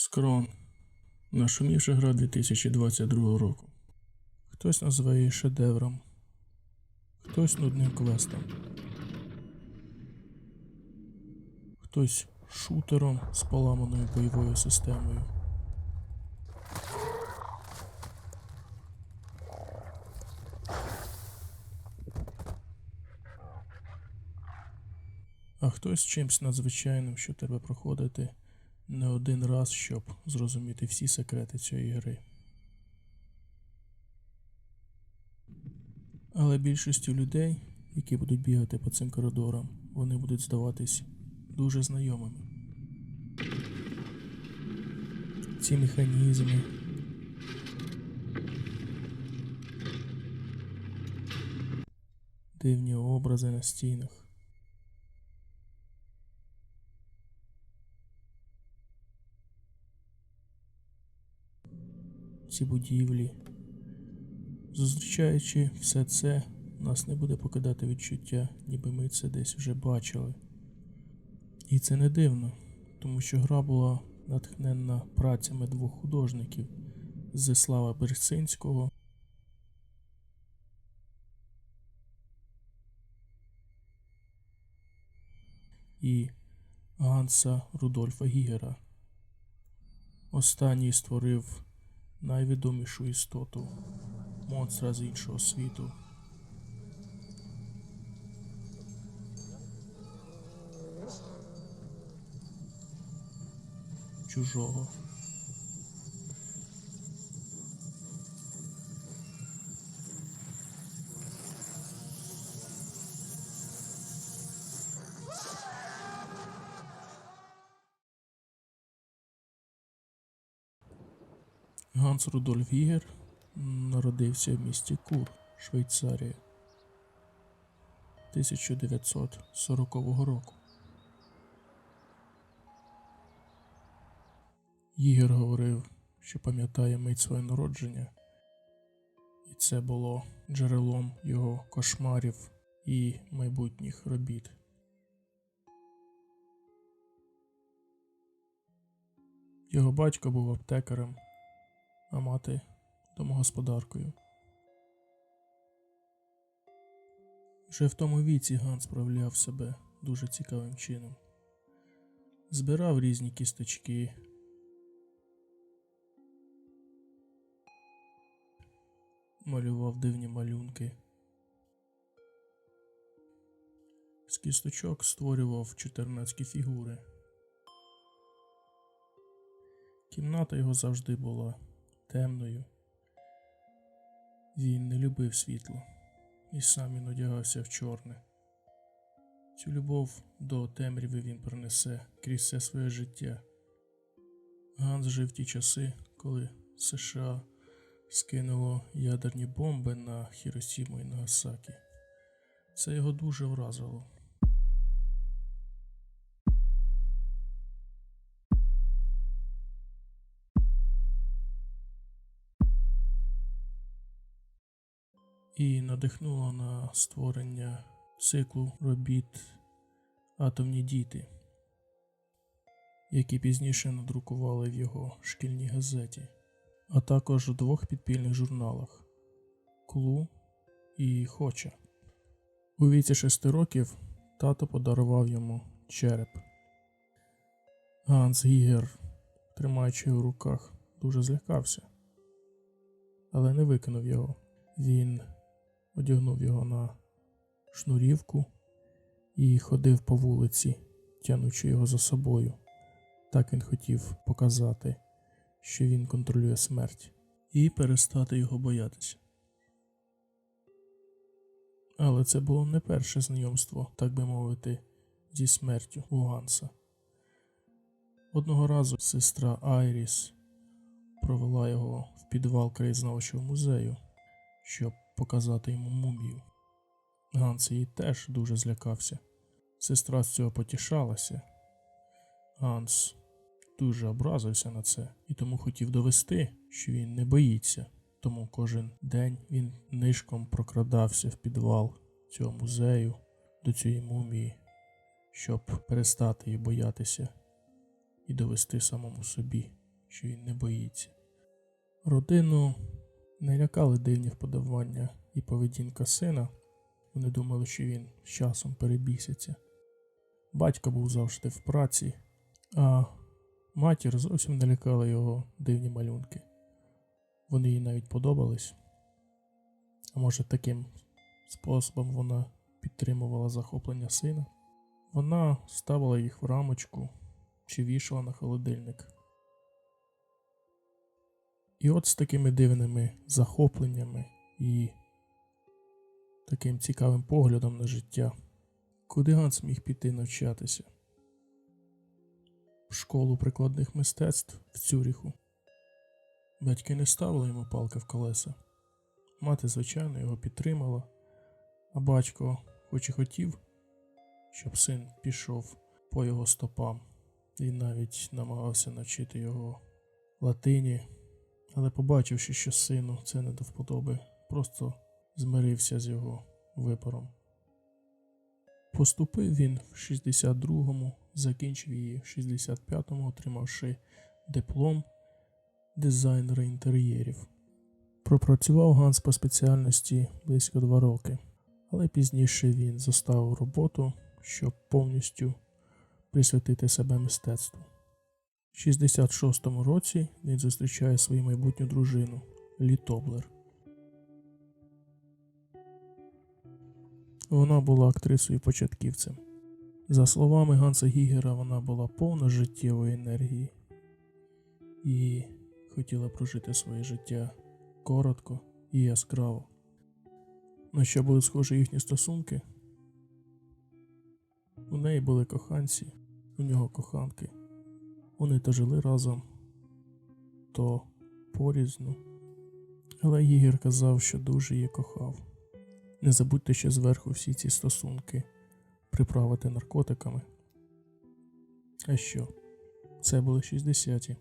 Скрон. Нашумівша гра 2022 року. Хтось називає її шедевром, хтось нудним квестом. Хтось шутером з поламаною бойовою системою. А хтось чимсь надзвичайним, що треба проходити не один раз, щоб зрозуміти всі секрети цієї гри. Але більшості людей, які будуть бігати по цим коридорам, вони будуть здаватись дуже знайомими. Ці механізми. Дивні образи на стінах. Ці будівлі. Зустрічаючи все це, нас не буде покидати відчуття, ніби ми це десь вже бачили. І це не дивно, тому що гра була натхненна працями двох художників Зислава Берсинського і Ганса Рудольфа Гігера. Останній створив найвідомішу істоту монстра з іншого світу. Чужого. Ганс Рудольф Гігер народився в місті Кур, Швейцарія 1940 року. Гігер говорив, що пам'ятає мить своє народження, і це було джерелом його кошмарів і майбутніх робіт. Його батько був аптекарем а мати домогосподаркою. Вже в тому віці Ганс проявляв себе дуже цікавим чином. Збирав різні кісточки. Малював дивні малюнки. З кісточок створював чотирнацькі фігури. Кімната його завжди була темною. Він не любив світло і сам він одягався в чорне. Цю любов до темряви він принесе крізь все своє життя. Ганс жив в ті часи, коли США скинуло ядерні бомби на Хіросіму і Нагасакі. Це його дуже вразило. І надихнуло на створення циклу робіт Атомні діти, які пізніше надрукували в його шкільній газеті, а також у двох підпільних журналах Клу і Хоча. У віці шести років тато подарував йому череп. Ганс Гігер, тримаючи в руках, дуже злякався, але не викинув його. Він одягнув його на шнурівку і ходив по вулиці, тянучи його за собою. Так він хотів показати, що він контролює смерть, і перестати його боятися. Але це було не перше знайомство, так би мовити, зі смертю у Ганса. Одного разу сестра Айріс провела його в підвал краєзнавчого музею, щоб показати йому мумію. Ганс її теж дуже злякався. Сестра з цього потішалася. Ганс дуже образився на це і тому хотів довести, що він не боїться. Тому кожен день він нишком прокрадався в підвал цього музею до цієї мумії, щоб перестати її боятися і довести самому собі, що він не боїться. Родину не лякали дивні вподобання і поведінка сина. Вони думали, що він з часом перебіситься. Батько був завжди в праці, а матір зовсім не лякала його дивні малюнки. Вони їй навіть подобались. А може, таким способом вона підтримувала захоплення сина. Вона ставила їх в рамочку чи вішала на холодильник. І от з такими дивними захопленнями і таким цікавим поглядом на життя, куди Ганс міг піти навчатися? В школу прикладних мистецтв в Цюріху. Батьки не ставили йому палки в колеса. Мати, звичайно, його підтримала, а батько, хоч і хотів, щоб син пішов по його стопам, і навіть намагався навчити його латині, але побачивши, що сину це не до вподоби, просто змирився з його вибором. Поступив він в 62-му, закінчив її в 65-му, отримавши диплом дизайнера інтер'єрів. Пропрацював Ганс по спеціальності близько два роки, але пізніше він зоставив роботу, щоб повністю присвятити себе мистецтву. В 66-му році він зустрічає свою майбутню дружину Лі Тоблер. Вона була актрисою початківцем. За словами Ганса Гігера, вона була повна життєвої енергії і хотіла прожити своє життя коротко і яскраво. На що були схожі їхні стосунки? У неї були коханці, у нього коханки. Вони то жили разом, то порізну. Але Гігер казав, що дуже її кохав. Не забудьте ще зверху всі ці стосунки приправити наркотиками. А що? Це були 60-ті.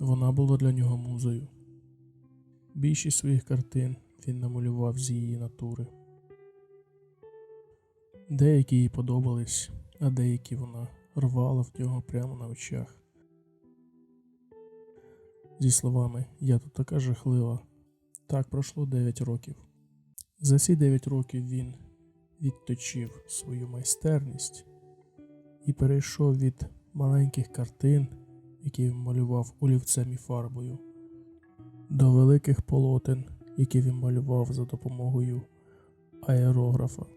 Вона була для нього музою. Більшість своїх картин він намалював з її натури. Деякі їй подобались, а деякі вона рвала в нього прямо на очах. Зі словами Я тут така жахлива. Так пройшло 9 років. За ці 9 років він відточив свою майстерність і перейшов від маленьких картин, які він малював олівцем і фарбою, до великих полотен, які він малював за допомогою аерографа.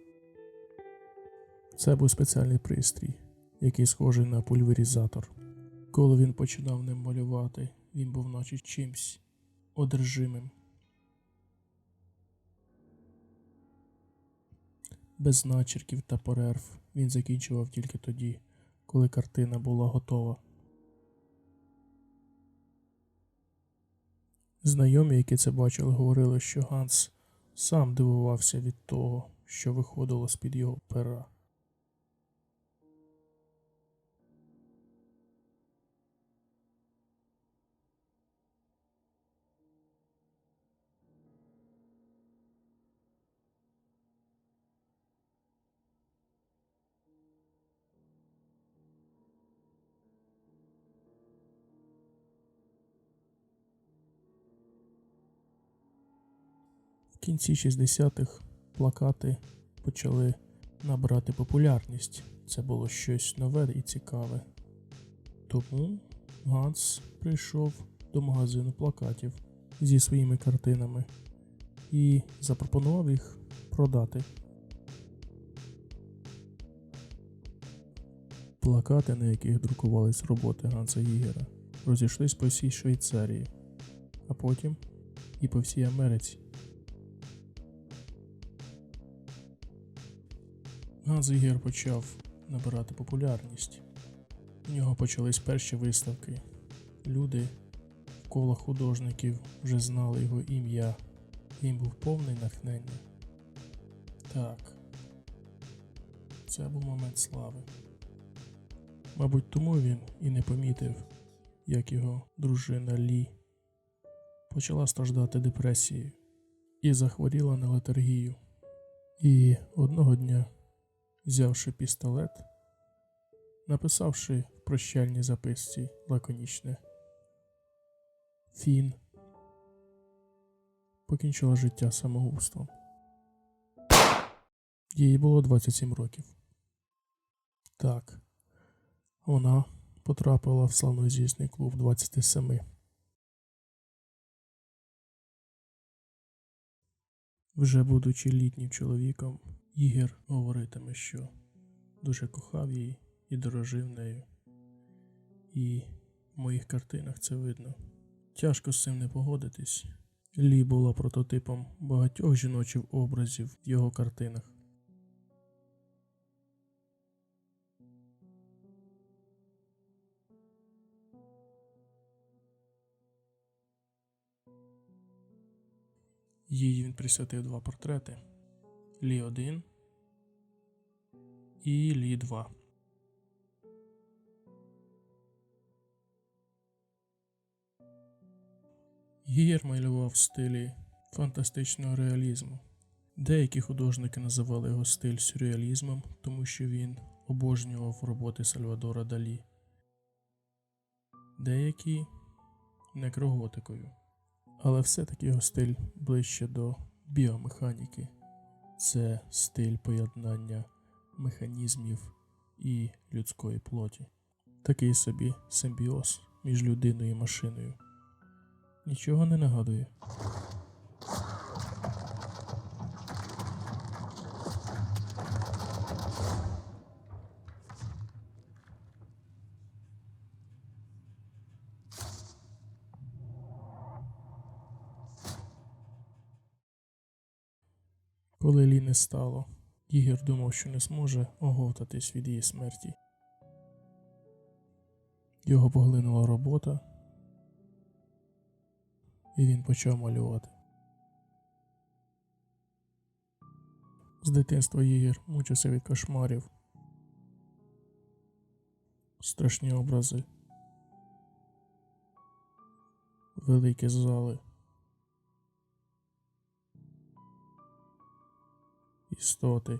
Це був спеціальний пристрій, який схожий на пульверізатор. Коли він починав ним малювати, він був наче чимсь одержимим. Без начерків та перерв він закінчував тільки тоді, коли картина була готова. Знайомі, які це бачили, говорили, що Ганс сам дивувався від того, що виходило з-під його пера. Кінці 60-х плакати почали набирати популярність. Це було щось нове і цікаве. Тому Ганс прийшов до магазину плакатів зі своїми картинами і запропонував їх продати. Плакати, на яких друкувались роботи Ганса Гігера, розійшлись по всій Швейцарії, а потім і по всій Америці. Гігер почав набирати популярність. У нього почались перші виставки. Люди в колах художників вже знали його ім'я. Він був повний натхнення. Так. Це був момент слави. Мабуть, тому він і не помітив, як його дружина Лі почала страждати депресією і захворіла на летаргію. І одного дня взявши пістолет, написавши в прощальній записці лаконічне Фін покінчила життя самогубством. Їй було 27 років. Так, вона потрапила в славнозвісний клуб 27. Вже будучи літнім чоловіком, Ігор говоритиме, що дуже кохав її і дорожив нею. І в моїх картинах це видно. Тяжко з цим не погодитись. Лі була прототипом багатьох жіночих образів в його картинах. Їй він присвятив два портрети: Лі 1 і Лі 2. Гієр малював в стилі фантастичного реалізму. Деякі художники називали його стиль сюрреалізмом, тому що він обожнював роботи Сальвадора Далі. Деякі некроготикою. Але все-таки його стиль ближче до біомеханіки. Це стиль поєднання механізмів і людської плоті. Такий собі симбіоз між людиною і машиною. Нічого не нагадує. Коли Лі не стало, Ігор думав, що не зможе оговтатись від її смерті. Його поглинула робота, і він почав малювати. З дитинства Ігор мучився від кошмарів. Страшні образи. Великі зали. Істоти.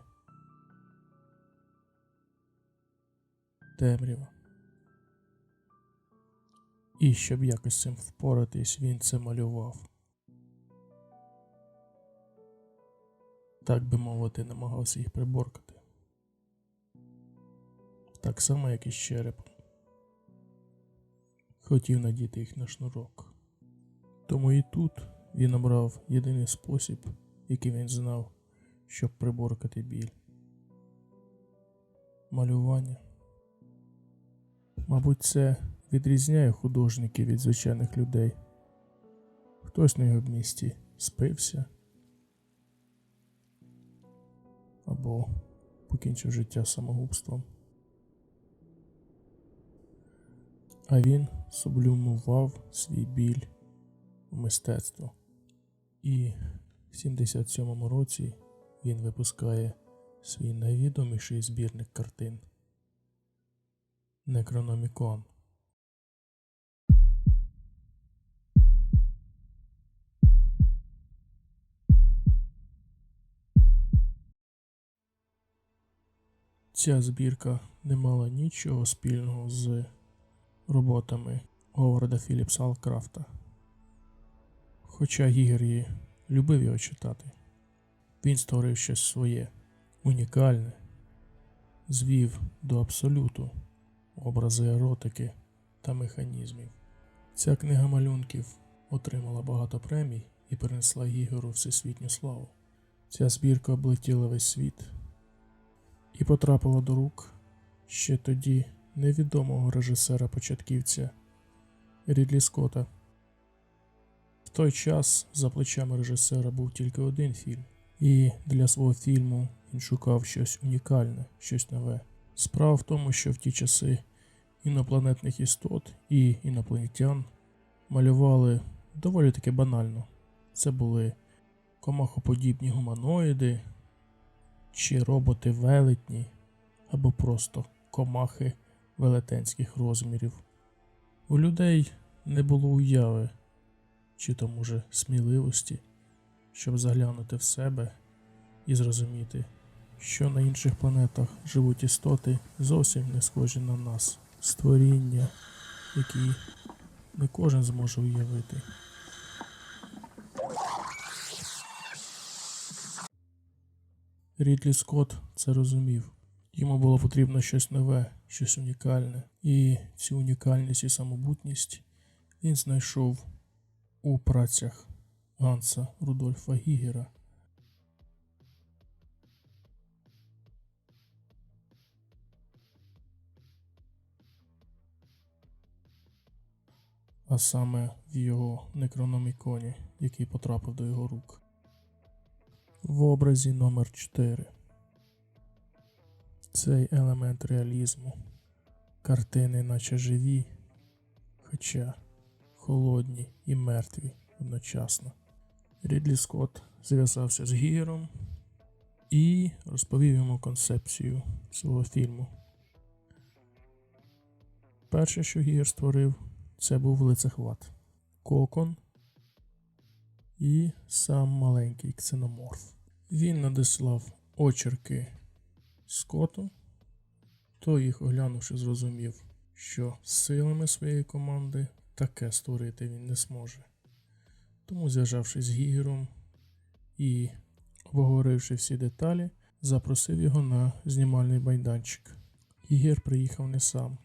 Темрява. І щоб якось цим впоратись, він це малював. Так би мовити, намагався їх приборкати. Так само, як і з черепом. Хотів надіти їх на шнурок. Тому і тут він обрав єдиний спосіб, який він знав, щоб приборкати біль. Малювання. Мабуть, це відрізняє художників від звичайних людей. Хтось на його місці спився або покінчив життя самогубством. А він сублюмував свій біль в мистецтво. І в 77-му році він випускає свій найвідоміший збірник картин Некрономікон. Ця збірка не мала нічого спільного з роботами Говарда Філіпса Алкрафта. Хоча Гігер її любив його читати, він створив щось своє, унікальне, звів до абсолюту образи еротики та механізмів. Ця книга малюнків отримала багато премій і принесла Гігору всесвітню славу. Ця збірка облетіла весь світ і потрапила до рук ще тоді невідомого режисера-початківця Рідлі Скотта. В той час за плечами режисера був тільки один фільм, і для свого фільму він шукав щось унікальне, щось нове. Справа в тому, що в ті часи інопланетних істот і інопланетян малювали доволі таки банально. Це були комахоподібні гуманоїди, чи роботи велетні, або просто комахи велетенських розмірів. У людей не було уяви, чи то, може, сміливості, щоб заглянути в себе і зрозуміти, що на інших планетах живуть істоти зовсім не схожі на нас. Створіння, які не кожен зможе уявити. Рідлі Скотт це розумів. Йому було потрібно щось нове, щось унікальне. І цю унікальність і самобутність він знайшов у працях Ганса Рудольфа Гігера. А саме в його некрономіконі, який потрапив до його рук. В образі номер 4 Цей елемент реалізму. Картини, наче живі, хоча холодні і мертві одночасно. Рідлі Скотт зв'язався з Гігером і розповів йому концепцію свого фільму. Перше, що Гігер створив, це був лицехват, кокон і сам маленький ксеноморф. Він надіслав очерки Скоту, той їх оглянувши, зрозумів, що силами своєї команди таке створити він не зможе. Тому, зв'язавшись з Гігером і обговоривши всі деталі, запросив його на знімальний майданчик. Гігер приїхав не сам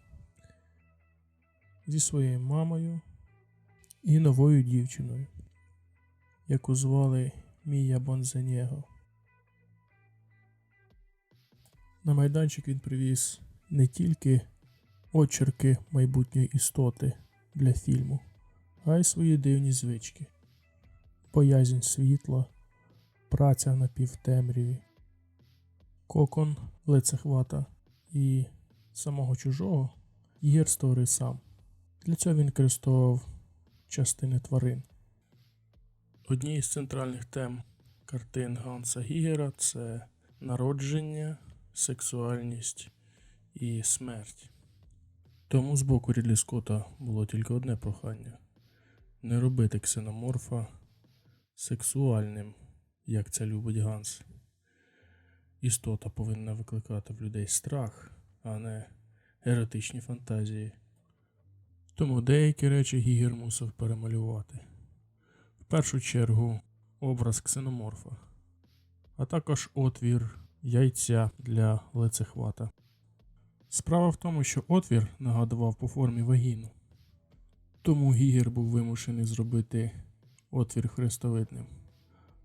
зі своєю мамою і новою дівчиною, яку звали Мія Бонзенєго. На майданчик він привіз не тільки очерки майбутньої істоти для фільму, а й свої дивні звички, боязнь світла, праця на півтемряві, кокон лицехвата і самого чужого Єр створив сам. Для цього він використовував частини тварин. Однією з центральних тем картин Ганса Гігера це народження, сексуальність і смерть. Тому з боку Рідлі Скотта було тільки одне прохання не робити ксеноморфа сексуальним, як це любить Ганс. Істота повинна викликати в людей страх, а не еротичні фантазії. Тому деякі речі Гігер мусив перемалювати. В першу чергу образ ксеноморфа, а також отвір яйця для лицехвата. Справа в тому, що отвір нагадував по формі вагіну. Тому Гігер був вимушений зробити отвір хрестовидним.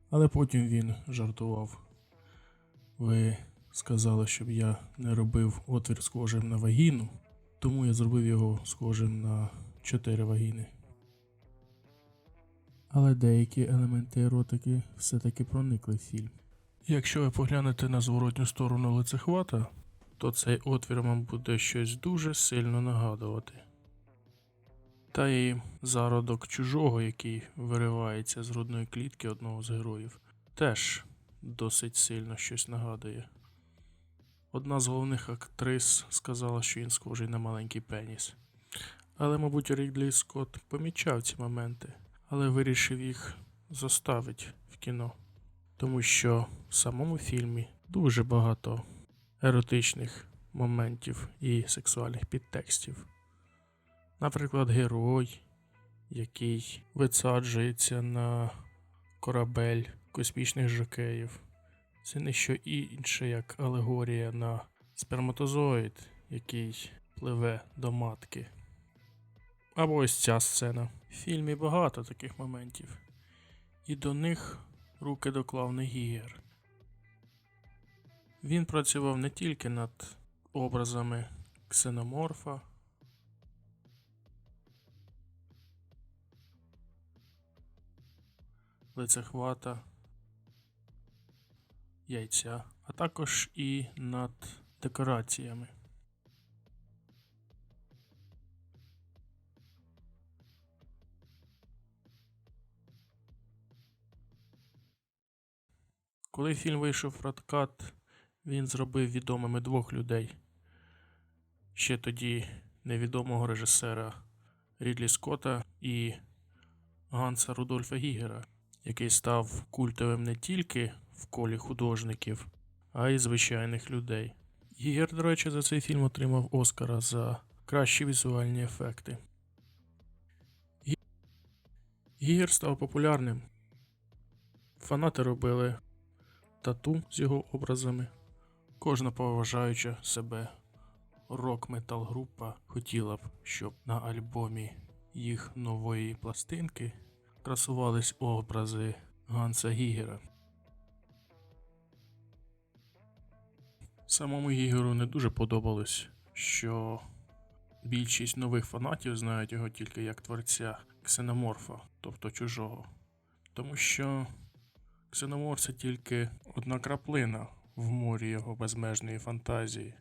Але потім він жартував. Ви сказали, щоб я не робив отвір схожим на вагіну, тому я зробив його схожим на чотири вагіни. Але деякі елементи еротики все-таки проникли в фільм. Якщо ви поглянете на зворотню сторону лицехвата, то цей отвір вам буде щось дуже сильно нагадувати. Та й зародок чужого, який виривається з грудної клітки одного з героїв, теж досить сильно щось нагадує. Одна з головних актрис сказала, що він схожий на маленький пеніс. Але, мабуть, Рідлі Скотт помічав ці моменти, але вирішив їх заставити в кіно. Тому що в самому фільмі дуже багато еротичних моментів і сексуальних підтекстів. Наприклад, герой, який висаджується на корабель космічних жокеїв. Це не що інше, як алегорія на сперматозоїд, який пливе до матки. Або ось ця сцена. В фільмі багато таких моментів. І до них руки доклав не Гігер. Він працював не тільки над образами ксеноморфа, лицехвата, яйця, а також і над декораціями. Коли фільм вийшов в прокат, він зробив відомими двох людей. Ще тоді невідомого режисера Рідлі Скотта і Ганса Рудольфа Гігера, який став культовим не тільки в колі художників, а й звичайних людей. Гігер, до речі, за цей фільм отримав Оскара за кращі візуальні ефекти. Гігер став популярним. Фанати робили тату з його образами. Кожна поважаюча себе рок-метал група хотіла б, щоб на альбомі їх нової пластинки красувались образи Ганса Гігера. Самому Гігеру не дуже подобалось, що більшість нових фанатів знають його тільки як творця ксеноморфа, тобто чужого. Тому що ксеноморф це тільки одна краплина в морі його безмежної фантазії.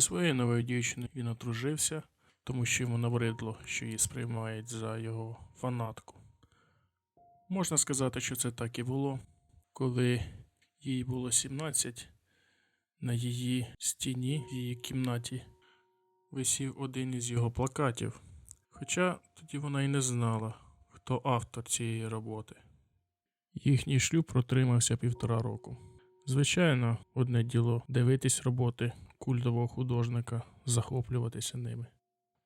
Зі своєю новою дівчиною він одружився, тому що йому набридло, що її сприймають за його фанатку. Можна сказати, що це так і було, коли їй було 17, на її стіні в її кімнаті висів один із його плакатів. Хоча тоді вона й не знала, хто автор цієї роботи. Їхній шлюб протримався півтора року. Звичайно, одне діло дивитись роботи культового художника, захоплюватися ними,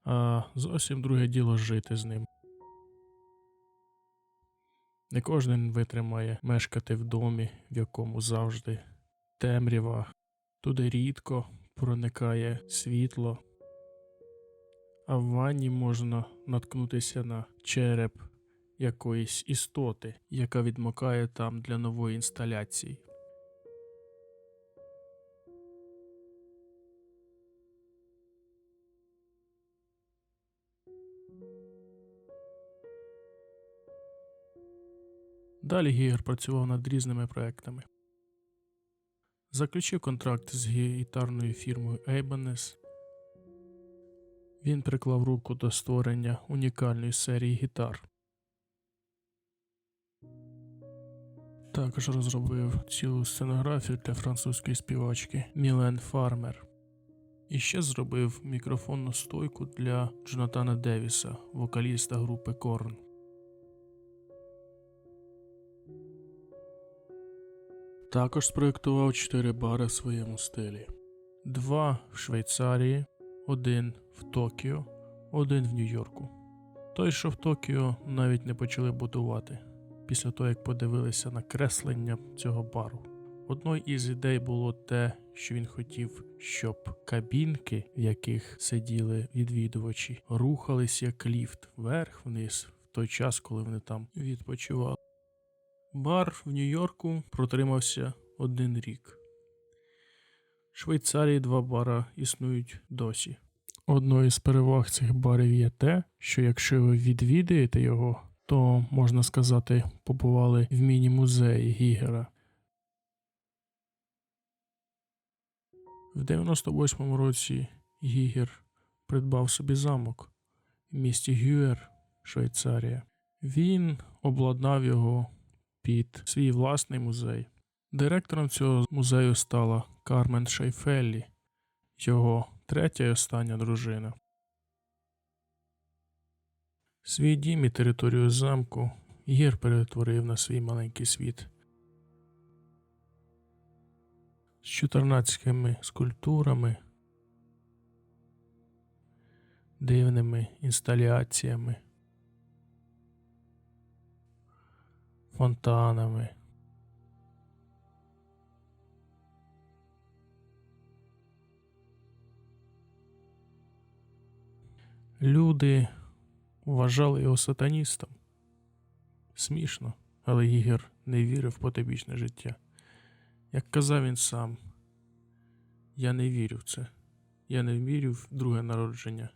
а зовсім друге діло жити з ним. Не кожен витримає мешкати в домі, в якому завжди темрява, туди рідко проникає світло, а в ванні можна наткнутися на череп якоїсь істоти, яка відмокає там для нової інсталяції. Далі Гігер працював над різними проектами. Заключив контракт з гітарною фірмою Ibanez. Він приклав руку до створення унікальної серії гітар. Також розробив цілу сценографію для французької співачки Мілен Фармер. І ще зробив мікрофонну стойку для Джонатана Девіса, вокаліста групи Корн. Також спроєктував чотири бари в своєму стилі: два в Швейцарії, один в Токіо, один в Нью-Йорку. Той, що в Токіо, навіть не почали будувати після того, як подивилися на креслення цього бару. Одною із ідей було те, що він хотів, щоб кабінки, в яких сиділи відвідувачі, рухались як ліфт вверх-вниз в той час, коли вони там відпочивали. Бар в Нью-Йорку протримався один рік. В Швейцарії два бара існують досі. Одною з переваг цих барів є те, що якщо ви відвідаєте його, то можна сказати, побували в міні-музеї Гігера. В 98-му році Гігер придбав собі замок в місті Гюер, Швейцарія. Він обладнав його під свій власний музей. Директором цього музею стала Кармен Шейфеллі, його третя і остання дружина. Свій дім і територію замку Гір перетворив на свій маленький світ. З 14 скульптурами, дивними інсталяціями, фонтанами. Люди вважали його сатаністом. Смішно, але Гігер не вірив в потебічне життя. Як казав він сам, я не вірю в це. Я не вірю в друге народження.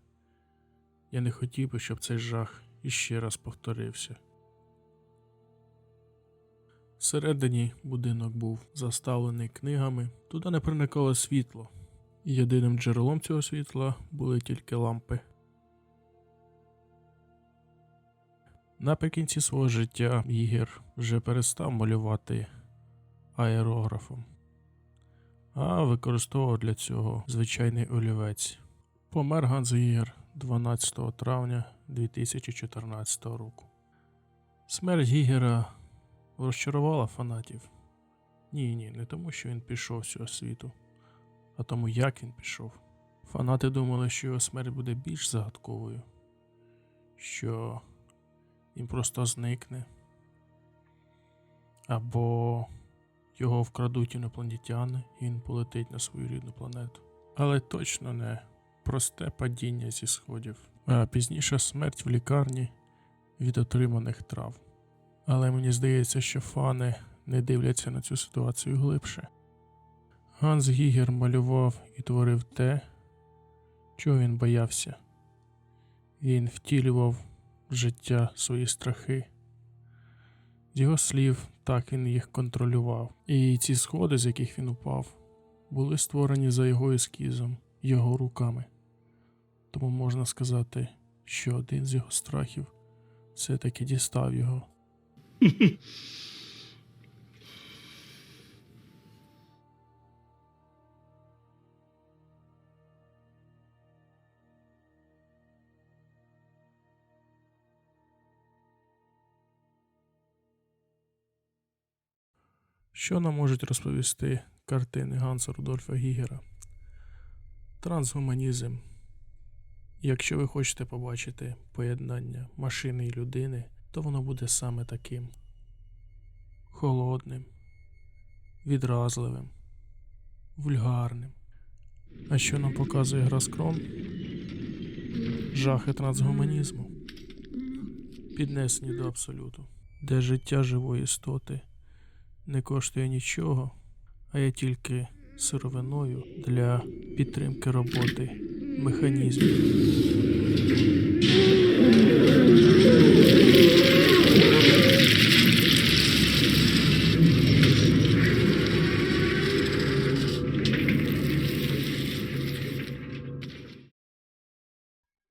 Я не хотів би, щоб цей жах іще раз повторився. Всередині будинок був заставлений книгами, туди не проникало світло, єдиним джерелом цього світла були тільки лампи. Наприкінці свого життя Ігор вже перестав малювати аерографом, а використовував для цього звичайний олівець. Помер Ганс Гігер 12 травня 2014 року. Смерть Гігера розчарувала фанатів. Ні, ні, не тому, що він пішов з цього світу, а тому, як він пішов. Фанати думали, що його смерть буде більш загадковою, що він просто зникне, або його вкрадуть інопланетяни і він полетить на свою рідну планету. Але точно не просте падіння зі сходів, а пізніша смерть в лікарні від отриманих трав. Але мені здається, що фани не дивляться на цю ситуацію глибше. Ганс Гігер малював і творив те, чого він боявся. Він втілював в життя свої страхи. З його слів, так він їх контролював. І ці сходи, з яких він упав, були створені за його ескізом, його руками. Тому можна сказати, що один з його страхів все-таки дістав його. Що нам можуть розповісти картини Ганса Рудольфа Гігера? Трансгуманізм. Якщо ви хочете побачити поєднання машини і людини, то воно буде саме таким: холодним, відразливим, вульгарним. А що нам показує гра Скрон? Жахи трансгуманізму, піднесені до абсолюту, де життя живої істоти не коштує нічого, а є тільки сировиною для підтримки роботи механізмів.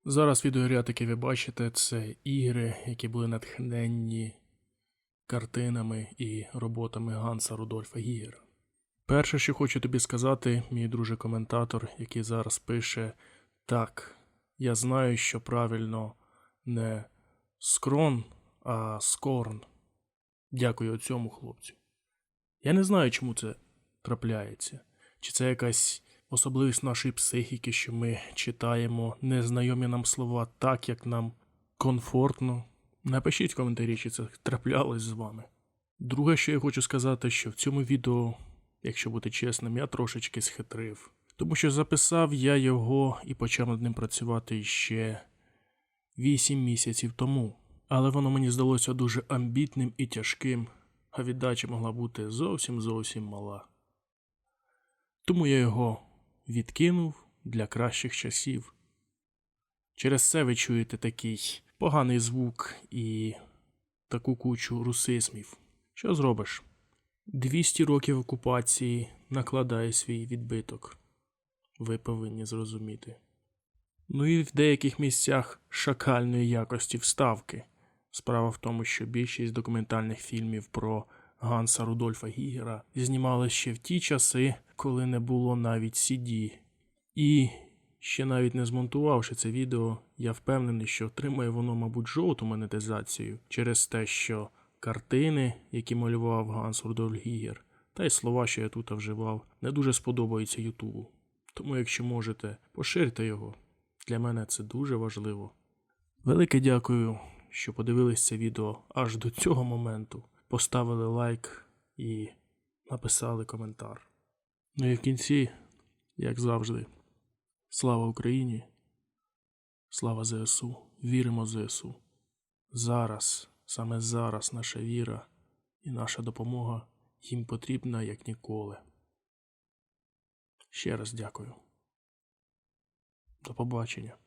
Зараз відеоряд, який ви бачите, це ігри, які були натхненні картинами і роботами Ганса Рудольфа Гігера. Перше, що хочу тобі сказати, мій друже коментатор, який зараз пише: Так, я знаю, що правильно не скрон, а скорн. Дякую цьому хлопцю. Я не знаю, чому це трапляється. Чи це якась особливість нашої психіки, що ми читаємо незнайомі нам слова так, як нам комфортно. Напишіть в коментарі, чи це траплялось з вами. Друге, що я хочу сказати, що в цьому відео, якщо бути чесним, я трошечки схитрив. Тому що записав я його і почав над ним працювати ще 8 місяців тому. Але воно мені здалося дуже амбітним і тяжким, а віддача могла бути зовсім зовсім мала. Тому я його відкинув для кращих часів. Через це ви чуєте такий поганий звук і таку кучу русизмів. Що зробиш? 200 років окупації накладає свій відбиток. Ви повинні зрозуміти. Ну і в деяких місцях шакальної якості вставки. Справа в тому, що більшість документальних фільмів про Ганса Рудольфа Гігера знімали ще в ті часи, коли не було навіть CD. І ще навіть не змонтувавши це відео, я впевнений, що отримає воно, мабуть, жовту монетизацію через те, що картини, які малював Ганс Рудольф Гігер, та й слова, що я тут вживав, не дуже сподобаються Ютубу. Тому, якщо можете, поширте його. Для мене це дуже важливо. Велике дякую, що подивились це відео аж до цього моменту. Поставили лайк і написали коментар. Ну і в кінці, як завжди, слава Україні! Слава ЗСУ! Віримо ЗСУ! Зараз, саме зараз наша віра і наша допомога їм потрібна як ніколи. Ще раз дякую. До побачення.